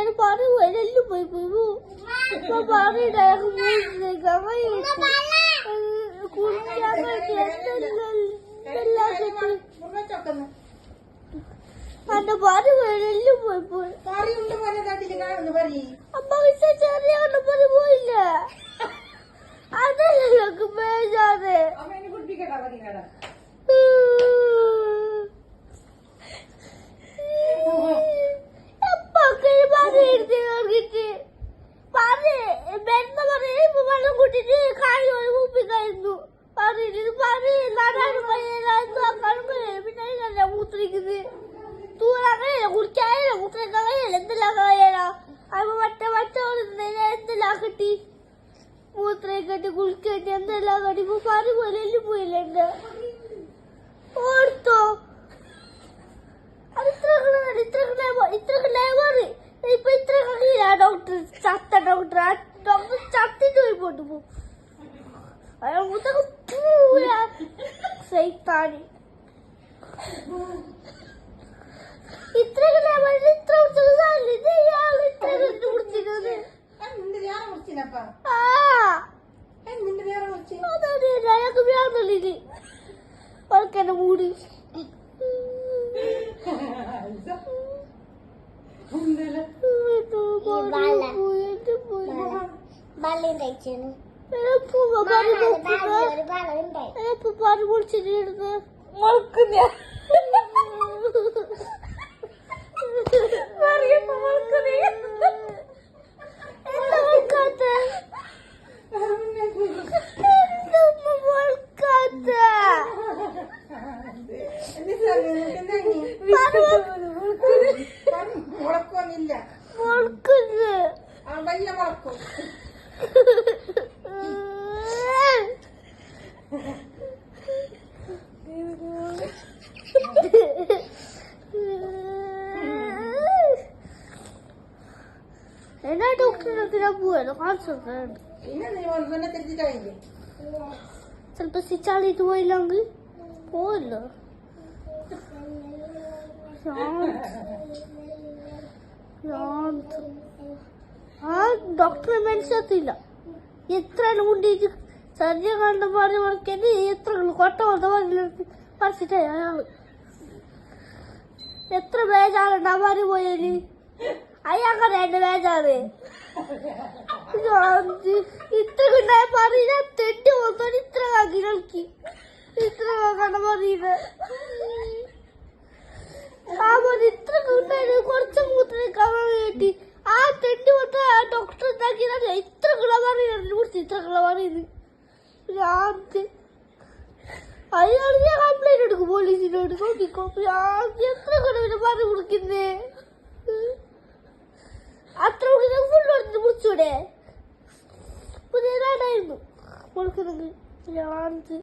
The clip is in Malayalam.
ഞാൻ പറയൂ എല്ലാം പോയി പോയി ഇപ്പൊ പറയട്ടെ കുടിക്കാൻ വേണ്ടി എന്തെല്ലാം കിട്ടി മുറിച്ചൊക്കുന്നു അന്റെ പറയൂ എല്ലാം പോയി പോയി കറിയുണ്ട് പോലെ തട്ടില് കാണുന്നു പറയ് അമ്മ വിളിച്ച ചെറിയ പറ പോയില്ല അതെല്ലാം ബേജാറ് അമ്മേനെ കുടിപ്പിക്കട്ടാ മൂത്രയും കെട്ടി കുളിക്കട്ടി എന്തെല്ലാം കട്ടി ഇപ്പൊ പറഞ്ഞു പോലെ എല്ലാം ഓർത്തോ. ഇപ്പൊ ഇത്ര കളിയില്ല ഡോക്ടർ ചത്ത ഡോക്ടർ ആ ഡോക്ടർ ചത്തിട്ട് പോയി പോട്ട് പോകും അയാൾ മുത്തൊക്കെ ഇത്ര അയാൾക്ക് വ്യാപലിന് അവൾക്കെന്നെ മൂടി. ബലം കഴിച്ചു മുളക്കൊന്നില്ല മുൾക്കുന്നത് ആ വലിയ മുളക്കും എന്നാ ഡോക്ടറെ അടുത്ത് ഞാൻ പോവാലോ കാണിച്ചു പിന്നെ നീ ഒന്നെ തിരിച്ചിട്ടായില്ലേ ചിലപ്പോ സ്റ്റിച്ചാളിട്ട് പോയില്ലെങ്കിൽ പോവല്ലോ ശാന്ത് ശാന്ത് ആ ഡോക്ടറെ മനസ്സിലാത്തില്ല എത്ര കൊണ്ടിട്ട് സദ്യ കണ്ട പറഞ്ഞ മറക്കേണ്ടി എത്ര കൊട്ട കൊണ്ട പറഞ്ഞ പറിച്ചിട്ടായി അയാൾ. എത്ര ബേജാറുണ്ട് അവർ പോയാൽ? അയാൾക്കറിയാണ്ട് ബേജാറ്. ഇത്ര ഉണ്ടായ പറഞ്ഞ തെണ്ടി മൊത്തം ഇത്ര കാക്കി കളിക്കി. ഇത്ര കണ്ട പറയുന്നത് ആ മതി ഇത്ര ഉണ്ടായത് കുറച്ച് മൂത്രം കാണാൻ വേണ്ടി ആ തെണ്ടി മൊത്തം ആ ഡോക്ടർ എന്താക്കിയതല്ല ഇത്ര കിള പറയുന്നത് ഇത്. ആദ്യം അയാൾ ഞാൻ കംപ്ലൈന്റ് എടുക്കും പോലീസിനോട്. നോക്കിക്കോ ആദ്യം എത്ര കിളവിനെ പറഞ്ഞു കൊടുക്കുന്നേ അത്ര ഫുൾ എടുത്ത് മുറിച്ചൂടെ? പുതിയതായിരുന്നു കൊടുക്കുന്നത് ശാന്തി